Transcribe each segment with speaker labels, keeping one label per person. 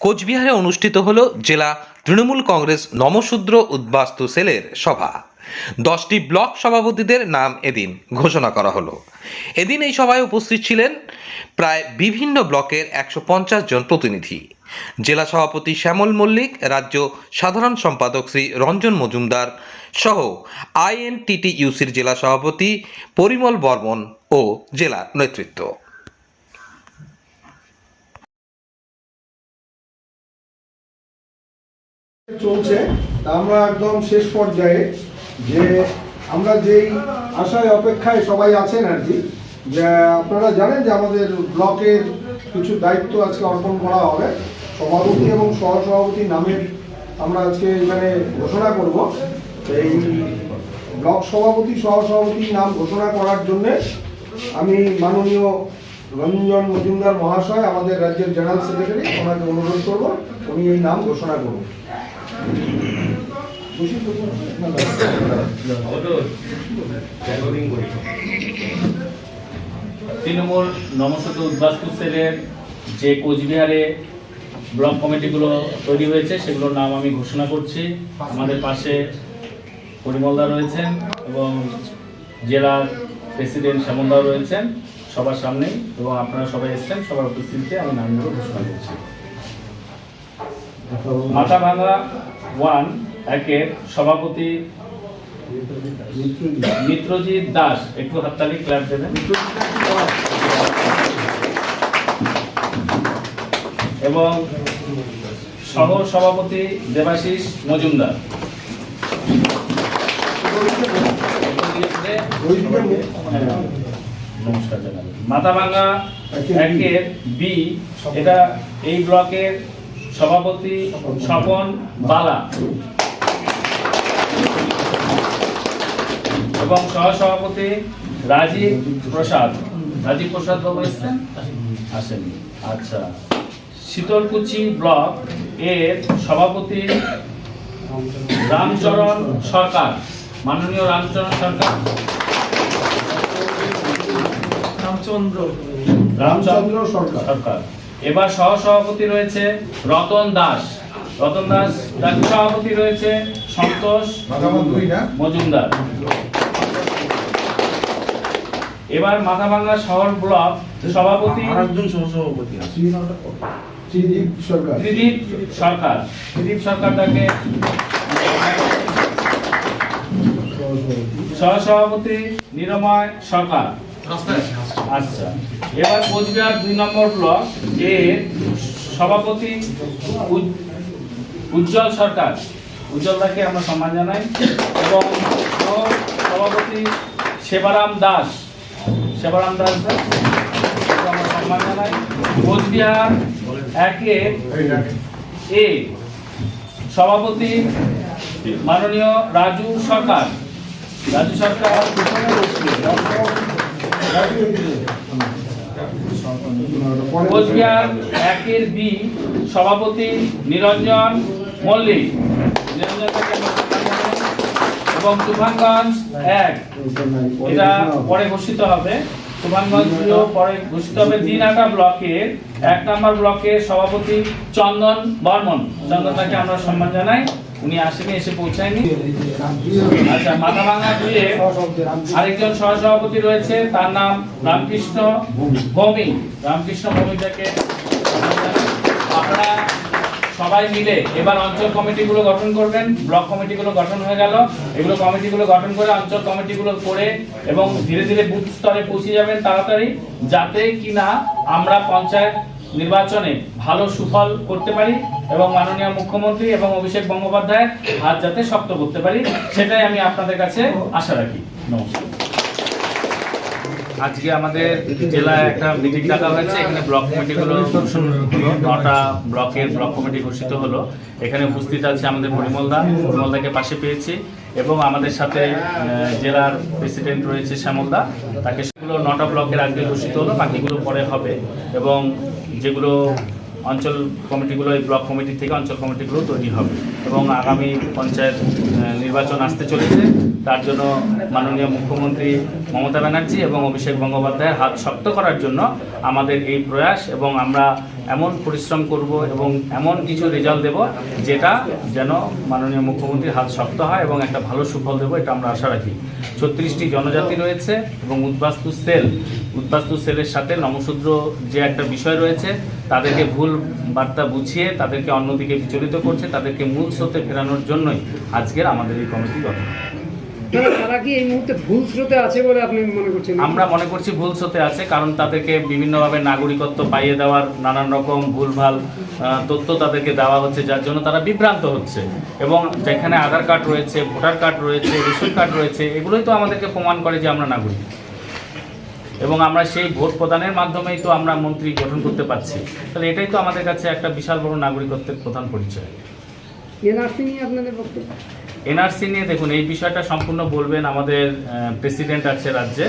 Speaker 1: কোচবিহারে অনুষ্ঠিত হল জেলা তৃণমূল কংগ্রেস নমশূদ্র উদ্বাস্তু সেলের সভা। দশটি ব্লক সভাপতিদের নাম এদিন ঘোষণা করা হলো। এদিন এই সভায় উপস্থিত ছিলেন প্রায় বিভিন্ন ব্লকের একশো পঞ্চাশ জন প্রতিনিধি। জেলা সভাপতি শ্যামল মল্লিক, রাজ্য সাধারণ সম্পাদক শ্রী রঞ্জন মজুমদার সহ আইএনটিটিইউসির জেলা সভাপতি পরিমল বর্মন ও জেলা নেতৃত্ব।
Speaker 2: চলছে আমরা একদম শেষ পর্যায়ে যে আমরা যেই আশায়, অপেক্ষায় সবাই আছেন আর কি, যে আপনারা জানেন যে আমাদের ব্লকের কিছু দায়িত্ব আজকে অর্পণ করা হবে। সভাপতি এবং সহসভাপতি নামের আমরা আজকে এখানে ঘোষণা করব। এই ব্লক সভাপতি সহসভাপতি নাম ঘোষণা করার জন্যে আমি মাননীয় রঞ্জন মজুমদার মহাশয়, আমাদের রাজ্যের জেনারেল সেক্রেটারি, ওনাকে অনুরোধ করব, উনি এই নাম ঘোষণা করুন।
Speaker 3: তৃণমূল নমশত উদ্বাস্তু সেলের যে কোচবিহারে ব্লক কমিটিগুলো তৈরি হয়েছে, সেগুলোর নাম আমি ঘোষণা করছি। আমাদের পাশে পরিমলদা রয়েছেন এবং জেলার প্রেসিডেন্ট শ্যামলদাও রয়েছেন সবার সামনেই এবং আপনারা সবাই এসেছেন, সবার উপস্থিতিতে আমি নামগুলো ঘোষণা করছি। মাথা ভাঙা ওয়ান, একের সভাপতি মিত্রজিৎ দাস। একটু হাততালি ক্লাব দেবেন এবং সহ সভাপতি দেবাশিস মজুমদার। নমস্কার জানাবেন মাথাভাঙ্গা একের বি, এটা এই ব্লকের সভাপতি স্বপন বালা এবং সহসভাপতি রাজীব প্রসাদ। রাজীব প্রসাদ বাবু এসছেন? আসেননি। আচ্ছা। শীতলকুচি ব্লক এর সভাপতি রামচরণ সরকার। মাননীয় রামচরণ সরকার। রামচন্দ্র।
Speaker 2: রামচন্দ্র সরকার।
Speaker 3: সরকার। এবার সহসভাপতি রয়েছে রতন দাস। রতন দাস সভাপতি রয়েছে সন্তোষ মজুমদার। এবার মাথাভাঙ্গা শহর ব্লক সভাপতি
Speaker 2: শ্রীদীপ সরকার।
Speaker 3: ত্রিদীপ সরকার। ত্রিদীপ সরকার তাকে সহসভাপতি। নিরময় সরকার। আচ্ছা। এবার কোচবিহার দুই নম্বর ব্লক এর সভাপতি উজ্জ্বল সরকার। উজ্জ্বল দাকে আমরা সম্মান জানাই। এবং সভাপতি সেবারাম দাস। সেবারাম দাস আমরা সম্মান জানাই। কোচবিহার একে এ সভাপতি মাননীয় রাজু সরকার। রাজু সরকার কোচবিহার একের বি সভাপতি নিরঞ্জন মল্লিক। এবং তুফানগঞ্জ এক। এটা পরে ঘোষিত হবে। তুফানগঞ্জ পরে ঘোষিত হবে দিনাটা ব্লকের এক নম্বর ব্লকের সভাপতি চন্দন বর্মন। চন্দনদাকে আমরা সম্মান জানাই। উনি আসেনি, এসে পৌঁছায়নি। আচ্ছা মাথাভাঙা দুয়ে আরেকজন সহসভাপতি রয়েছে, তার নাম রামকৃষ্ণ ভৌমিক রামকৃষ্ণ ভৌমিকটাকে আপনারা সবাই মিলে এবার অঞ্চল কমিটিগুলো গঠন করবেন, ব্লক কমিটিগুলো গঠন হয়ে গেল। এগুলো কমিটিগুলো গঠন করে অঞ্চল কমিটিগুলো করে এবং ধীরে ধীরে বুথ স্তরে পৌঁছে যাবেন তাড়াতাড়ি, যাতে কিনা আমরা পঞ্চায়েত নির্বাচনে ভালো সুফল করতে পারি এবং মাননীয় মুখ্যমন্ত্রী এবং অভিষেক বন্দ্যোপাধ্যায়ের হাত যাতে শক্ত করতে পারি, সেটাই আমি আপনাদের কাছে আশা রাখি। নমস্কার। আজকে আমাদের জেলায় একটা মিটিং ডাকা হয়েছে, এখানে ব্লক কমিটিগুলো হলো নটা ব্লকের ব্লক কমিটি ঘোষিত হলো। এখানে উপস্থিত আছে আমাদের পরিমলদা পরিমলদাকে পাশে পেয়েছি এবং আমাদের সাথে জেলার প্রেসিডেন্ট রয়েছে শ্যামলদা তাকে সেগুলো নটা ব্লকের আজকে ঘোষিত হলো, বাকিগুলো পরে হবে। এবং যেগুলো অঞ্চল কমিটিগুলো, এই ব্লক কমিটি থেকে অঞ্চল কমিটিগুলো তৈরি হবে। এবং আগামী পঞ্চায়েত নির্বাচন আসতে চলেছে। তার জন্য মাননীয় মুখ্যমন্ত্রী মমতা ব্যানার্জি এবং অভিষেক গঙ্গোপাধ্যায়ের হাত শক্ত করার জন্য আমাদের এই প্রয়াস এবং আমরা এমন পরিশ্রম করব এবং এমন কিছু রেজাল্ট দেব যেটা যেন মাননীয় মুখ্যমন্ত্রীর হাত শক্ত হয় এবং একটা ভালো সুফল দেবো, এটা আমরা আশা রাখি। ছত্রিশটি জনজাতি রয়েছে এবং উদ্বাস্তু সেল। উদ্বাস্তু সেলের সাথে নমশূদ্র যে একটা বিষয় রয়েছে, তাদেরকে ভুল বার্তা বুঝিয়ে তাদেরকে অন্যদিকে বিচলিত করছে, তাদেরকে মূল স্রোতে ফেরানোর জন্যই আজকের আমাদের এই কমিটি গঠন।
Speaker 4: তারা কি এই মুহূর্তে ভুল স্রোতে আছে বলে আপনি মনে করছেন?
Speaker 3: আমরা মনে করছি ভুল স্রোতে আছে কারণ তাদেরকে বিভিন্নভাবে নাগরিকত্ব পাইয়ে দেওয়ার নানান রকম ভুলভাল তথ্য তাদেরকে দেওয়া হচ্ছে যার জন্য তারা বিভ্রান্ত হচ্ছে। এবং যেখানে আধার কার্ড রয়েছে ভোটার কার্ড রয়েছে রেশন কার্ড রয়েছে এগুলোই তো আমাদেরকে প্রমাণ করে যে আমরা নাগরিক। এবং আমরা সেই ভোট প্রদানের মাধ্যমেই তো আমরা মন্ত্রী গঠন করতে পারছি। তাহলে এটাই তো আমাদের কাছে একটা বিশাল বড় নাগরিকত্বের প্রধান পরিচয়।
Speaker 4: এনআরসি নিয়ে আপনাদের বক্তব্য?
Speaker 3: এনআরসি নিয়ে দেখুন এই বিষয়টা সম্পূর্ণ বলবেন আমাদের প্রেসিডেন্ট আছে রাজ্যে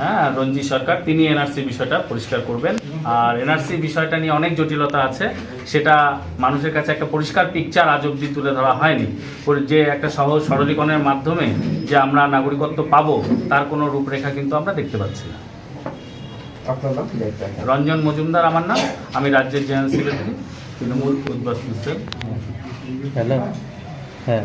Speaker 3: হ্যাঁ রঞ্জি সরকার তিনি এনআরসি বিষয়টা পরিষ্কার করবেন। আর এনআরসি বিষয়টা নিয়ে অনেক জটিলতা আছে সেটা মানুষের কাছে একটা পরিষ্কার পিকচার আজ অব্দি তুলে ধরা হয়নি। যে একটা সহজ সরলীকরণের মাধ্যমে যে আমরা নাগরিকত্ব পাবো তার কোনো রূপরেখা কিন্তু আমরা দেখতে পাচ্ছি না। রঞ্জন মজুমদার আমার নাম। আমি রাজ্যের জেনারেল সেক্রেটারি তৃণমূল
Speaker 5: হ্যালো। হ্যাঁ।